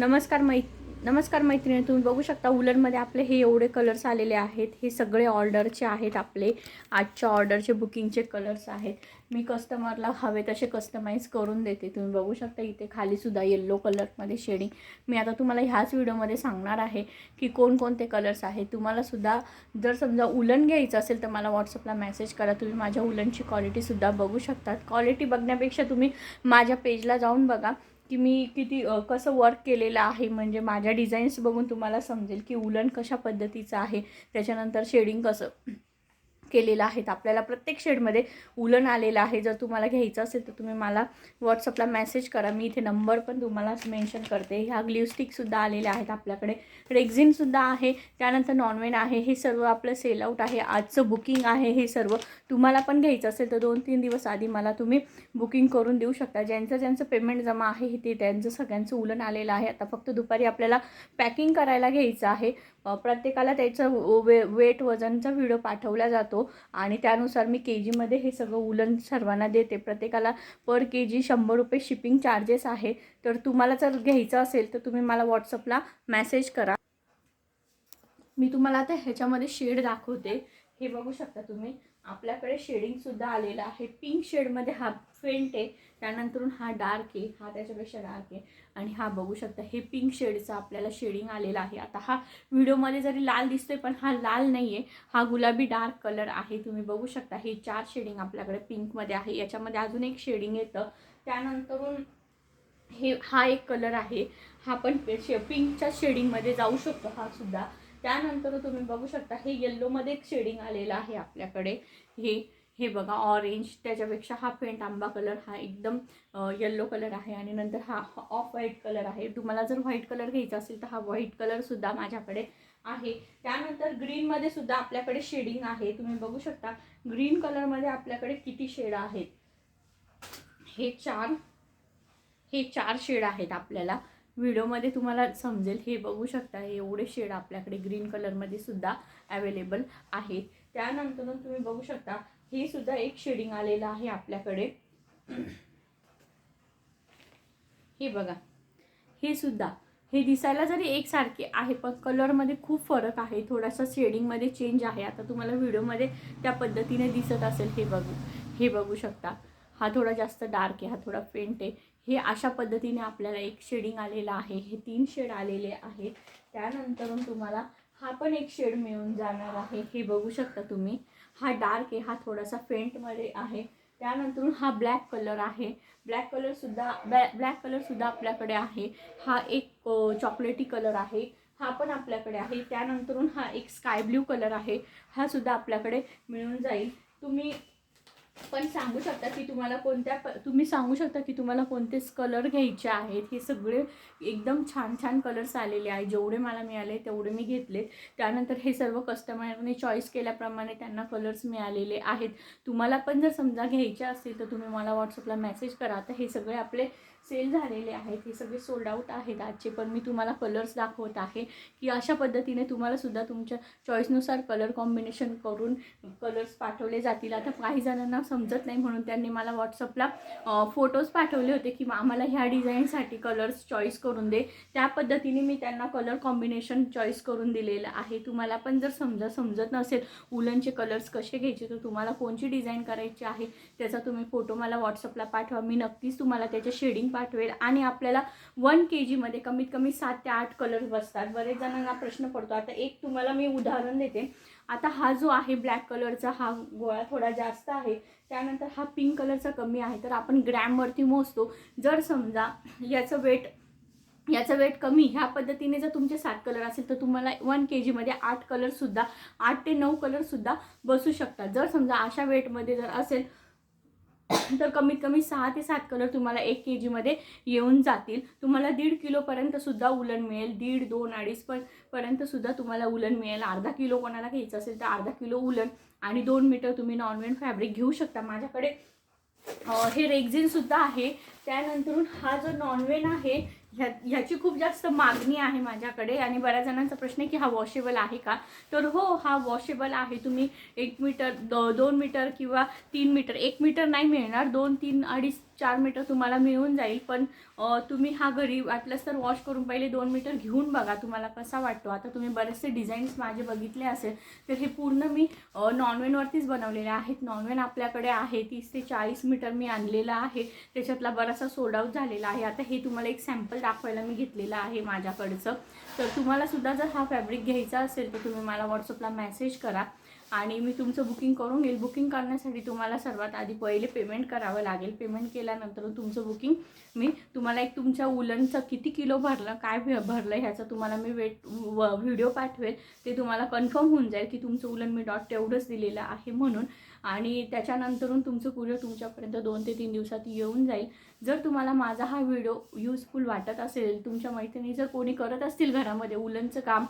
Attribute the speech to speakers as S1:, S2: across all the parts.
S1: नमस्कार मै नमस्कार मैत्रिणी तुम्ही बघू शकता उलनमध्ये आपले हे एवढे कलर्स आलेले आहेत. हे सगळे ऑर्डरचे आहेत आपले. आजच्या ऑर्डरचे बुकिंगचे कलर्स आहेत. मी कस्टमरला हवे तसे कस्टमाइज करून देते. तुम्ही बघू शकता इथे खालीसुद्धा येल्लो कलरमध्ये शेडिंग मी आता तुम्हाला ह्याच व्हिडिओमध्ये सांगणार आहे की कोणकोणते कलर्स आहेत. तुम्हालासुद्धा जर समजा उलन घ्यायचं असेल तर मला व्हॉट्सअपला मेसेज करा. तुम्ही माझ्या उलनची क्वालिटीसुद्धा बघू शकतात. क्वालिटी बघण्यापेक्षा तुम्ही माझ्या पेजला जाऊन बघा. की मी किती कसं वर्क केलेलं आहे म्हणजे माझ्या डिझाईन्स बघून तुम्हाला समजेल की उलन कशा पद्धतीचं आहे त्याच्यानंतर शेडिंग कसं. केलेलं आहेत आपल्याला प्रत्येक शेडमध्ये उलन आलेलं आहे. जर तुम्हाला घ्यायचं असेल तर तुम्ही मला व्हॉट्सअपला मेसेज करा. मी इथे नंबर पण तुम्हाला मेन्शन करते. ह्या ग्लिवस्टिकसुद्धा आलेल्या आहेत आपल्याकडे. रेक्झिनसुद्धा आहे. त्यानंतर नॉनवेन आहे. हे सर्व आपलं सेल आउट आहे. आजचं बुकिंग आहे हे सर्व. तुम्हाला पण घ्यायचं असेल तर दोन तीन दिवस आधी मला तुम्ही बुकिंग करून देऊ शकता. ज्यांचं ज्यांचं पेमेंट जमा आहे ते त्यांचं सगळ्यांचं उलन आलेलं आहे. आता फक्त दुपारी आपल्याला पॅकिंग करायला घ्यायचं आहे. प्रत्येकाला त्याचं वे वेट वजनचा व्हिडिओ पाठवला जातो आणि त्यानुसार मी के जीमध्ये हे सगळं उलन सर्वांना देते. प्रत्येकाला पर के जी शंभर रुपये शिपिंग चार्जेस आहे. तर तुम्हाला जर घ्यायचं असेल तर तुम्ही मला व्हॉट्सअपला मॅसेज करा. मी तुम्हाला आता ह्याच्यामध्ये शेड दाखवते. हे बघू शकता तुम्ही. आपल्याकडे शेडिंगसुद्धा आलेलं आहे. पिंक शेडमध्ये हा फेंट आहे. त्यानंतरून हा डार्क आहे. हा त्याच्यापेक्षा डार्क आहे. आणि हा बघू शकता हे पिंक शेडचं आपल्याला शेडिंग आलेलं आहे. आता हा व्हिडिओमध्ये जरी लाल दिसतोय पण हा लाल नाही आहे हा गुलाबी डार्क कलर आहे. तुम्ही बघू शकता हे चार शेडिंग आपल्याकडे पिंकमध्ये आहे. याच्यामध्ये अजून एक शेडिंग येतं. त्यानंतरून हे हा एक कलर आहे. हा पण शे पिंकच्या शेडिंगमध्ये जाऊ शकतो हा सुद्धा. त्यानंतर तुम्ही बघू शकता हे येल्लोमध्ये एक शेडिंग आलेलं आहे आपल्याकडे. हे हे बघा ऑरेंज त्याच्यापेक्षा हा फेंट आंबा कलर हा एकदम येल्लो कलर आहे आणि नंतर हा ऑफ व्हाईट कलर आहे. तुम्हाला जर व्हाईट कलर घ्यायचा असेल तर हा व्हाईट कलरसुद्धा माझ्याकडे आहे. त्यानंतर ग्रीनमध्ये सुद्धा आपल्याकडे शेडिंग आहे. तुम्ही बघू शकता ग्रीन कलरमध्ये आपल्याकडे किती शेड आहेत. हे चार हे चार शेड आहेत आपल्याला. व्हिडिओमध्ये तुम्हाला समजेल हे बघू शकता हे एवढे शेड आपल्याकडे ग्रीन कलरमध्ये सुद्धा अवेलेबल आहेत. त्यानंतर तुम्ही बघू शकता हे सुद्धा एक शेडिंग आलेलं आहे आपल्याकडे. हे बघा. हे सुद्धा. हे दिसायला जरी एकसारखे आहे पण कलरमध्ये खूप फरक आहे. थोडासा शेडिंगमध्ये चेंज आहे. आता तुम्हाला व्हिडिओमध्ये त्या पद्धतीने दिसत असेल हे बघू. हे बघू शकता. हा थोडा जास्त डार्क आहे हा थोडा फेंट आहे. हे अशा पद्धतीने आपल्याला एक शेडिंग आलेलं आहे. हे तीन शेड आलेले आहेत. त्यानंतरून तुम्हाला हा पण एक शेड मिळून जाणार आहे. हे बघू शकता तुम्ही. हा डार्क आहे. हा थोडासा फेंटमध्ये आहे. त्यानंतर हा ब्लॅक कलर आहे. ब्लॅक कलरसुद्धा ब्लॅ ब्लॅक कलरसुद्धा आपल्याकडे आहे. हा एक चॉकलेटी कलर आहे. हा पण आपल्याकडे आहे. त्यानंतरून हा एक स्काय ब्ल्यू कलर आहे. हा सुद्धा आपल्याकडे मिळून जाईल. तुम्ही पण सांगू शकता की तुम्हाला कोणत्या प तुम्ही सांगू शकता की तुम्हाला कोणते कलर घ्यायचे आहेत? हे सगळे एकदम छान छान कलर्स आलेले आहेत. जेवढे मला मिळाले तेवढे मी घेतले त्यानंतर हे सर्व कस्टमरने चॉईस केल्याप्रमाणे त्यांना कलर्स मिळालेले आहेत. तुम्हाला पण जर समजा घ्यायचे असतील तर तुम्ही मला व्हॉट्सअपला मेसेज करा. तर हे सगळे आपले सेल झालेले आहेत हे सगळे सोल्ड आऊट आहेत आजचे पण मी तुम्हाला कलर्स दाखवत आहे की अशा पद्धतीने तुम्हाला सुद्धा तुमच्या चॉईसनुसार कलर कॉम्बिनेशन करून कलर्स पाठवले जातील. आता काही जणांना समजत नाही म्हणून त्यांनी मला व्हॉट्सअपला फोटोज पाठवले होते की आम्हाला ह्या डिझाईनसाठी कलर्स चॉईस करून दे. त्या पद्धतीने मी त्यांना कलर कॉम्बिनेशन चॉईस करून दिलेलं आहे. तुम्हाला पण जर समजा समजत नसेल उलनचे कलर्स कसे घ्यायचे तर तुम्हाला कोणची डिझाईन करायची आहे त्याचा तुम्ही फोटो मला व्हॉट्सअपला पाठवा. मी नक्कीच तुम्हाला त्याचे शेडिंग पाठवेल आणि आपल्याला वन के जीमध्ये कमीत कमी सात ते आठ कलर बसतात. बरेच जणांना प्रश्न पडतो. आता एक तुम्हाला मी उदाहरण देते. आता हा जो आहे ब्लॅक कलरचा हा गोळा थोडा जास्त आहे. त्यानंतर हा पिंक कलरचा कमी आहे. तर आपण ग्रॅमवरती मोजतो. जर समजा याचं वेट याचं वेट कमी ह्या पद्धतीने जर तुमचे सात कलर असेल तर तुम्हाला वन के जीमध्ये आठ कलरसुद्धा आठ ते नऊ कलरसुद्धा बसू शकतात. जर समजा अशा वेटमध्ये जर असेल तर कमीत कमी सहा ते सात कलर तुम्हाला एक के जीमध्ये येऊन जातील. तुम्हाला दीड किलोपर्यंतसुद्धा उलन मिळेल. दीड दोन अडीच पण पर्यंतसुद्धा तुम्हाला उलन मिळेल. अर्धा किलो कोणाला घ्यायचं असेल तर अर्धा किलो उलन आणि दोन मीटर तुम्ही नॉनवेन फॅब्रिक घेऊ शकता. माझ्याकडे हे रेगझिनसुद्धा आहे. त्यानंतरून हा जो नॉनवेन आहे ह्या ह्याची खूप जास्त मागणी आहे माझ्याकडे. आणि बऱ्याच जणांचा प्रश्न आहे की हा वॉशेबल आहे का? तर हो हा वॉशेबल आहे. तुम्ही एक मीटर दो दोन मीटर किंवा तीन मीटर एक मीटर नाही मिळणार. दोन तीन अडीच चार मीटर तुम्हाला मिळून जाईल. पण तुम्ही हा घरी वाटलंच तर वॉश करून पहिले दोन मीटर घेऊन बघा तुम्हाला कसा वाटतो. आता तुम्ही बरेचसे डिझाईन्स माझे बघितले असेल तर हे पूर्ण मी नॉनवेनवरतीच बनवलेले आहेत. नॉनवेन आपल्याकडे आहे. तीस ते चाळीस मीटर मी आणलेला आहे. त्याच्यातला बराचसा सोल्ड झालेला आहे. आता हे तुम्हाला एक सॅम्पल दाखवायला मी घेतलेलं आहे माझ्याकडचं. तर तुम्हाला सुद्धा जर हा फॅब्रिक घ्यायचा असेल तर तुम्ही मला व्हॉट्सअपला मेसेज करा. आणि मी तुमचं बुकिंग करून घेईल बुकिंग करण्यासाठी तुम्हाला सर्वात आधी पहिले पेमेंट करावं लागेल. पेमेंट केल्यानंतर तुमचं बुकिंग मी तुम्हाला एक तुमच्या उलनचं किती किलो भरलं काय भरलं ह्याचं तुम्हाला मी वेट व्हिडिओ पाठवेल. ते तुम्हाला कन्फर्म होऊन जाईल की तुमचं उलन मी डॉट तेवढंच दिलेलं आहे म्हणून. आणि त्याच्यानंतरून तुमचं कुरिअर तुमच्यापर्यंत दोन ते तीन दिवसात येऊन जाईल. जर तुम्हाला माझा हा व्हिडिओ यूजफुल वाटत असेल तुमच्या मैत्रिणी जर कोणी करत असतील घरामध्ये उलनचं काम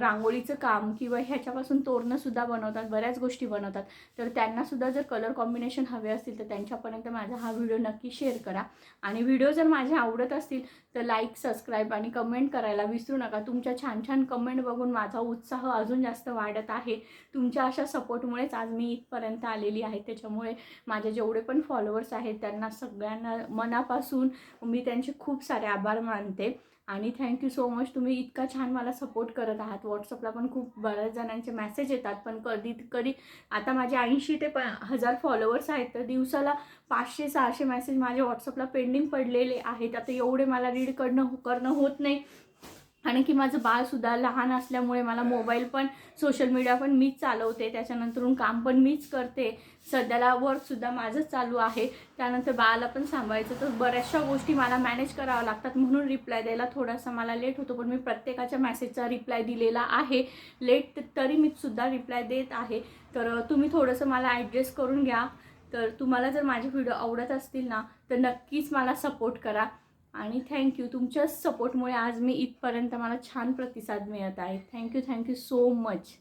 S1: रांगोळीचं काम किंवा ह्याच्यापासून तोरणंसुद्धा बनवतात बऱ्याच गोष्टी बनवतात. तर त्यांनासुद्धा जर कलर कॉम्बिनेशन हवे असतील तर त्यांच्यापर्यंत माझा हा व्हिडिओ नक्की शेअर करा. आणि व्हिडिओ जर माझे आवडत असतील तर लाईक सबस्क्राईब आणि कमेंट करायला विसरू नका. तुमच्या छान छान कमेंट बघून माझा उत्साह अजून जास्त वाढत आहे. तुमच्या अशा सपोर्टमुळेच आज मी इथपर्यंत आलेली आहे. त्याच्यामुळे माझे जेवढे पण फॉलोअर्स आहेत त्यांना सगळ्यांना मनापासून मी त्यांचे खूप सारे आभार मानते. आणि थँक्यू सो मच तुम्ही इतका छान मला सपोर्ट करत आहात. व्हॉट्सअपला पण खूप बऱ्याच जणांचे मेसेज येतात. पण कधी कधी आता माझे ऐंशी ते प हजार फॉलोअर्स आहेत. तर दिवसाला पाचशे सहाशे मेसेज माझे व्हॉट्सअपला पेंडिंग पडलेले आहेत. आता एवढे मला रीड करणं करणं होत नाही. आणि की माझं बाळसुद्धा लहान असल्यामुळे मला मोबाईल पण सोशल मीडिया पण मीच चालवते. त्याच्यानंतरून काम पण मीच करते. सध्याला वर्कसुद्धा माझंच चालू आहे. त्यानंतर बाळाला पण सांभाळायचं. तर बऱ्याचशा गोष्टी मला मॅनेज कराव्या लागतात म्हणून रिप्लाय द्यायला थोडासा मला लेट होतो. पण मी प्रत्येकाच्या मेसेजचा रिप्लाय दिलेला आहे. लेट तरी मी सुद्धा रिप्लाय देत आहे. तर तुम्ही थोडंसं मला ॲडजस्ट करून घ्या. तर तुम्हाला जर माझे व्हिडिओ आवडत असतील ना तर नक्कीच मला सपोर्ट करा. आणि थँक्यू तुमच्याच सपोर्टमुळे आज मी इथपर्यंत मला छान प्रतिसाद मिळत आहे. Thank you thank you so much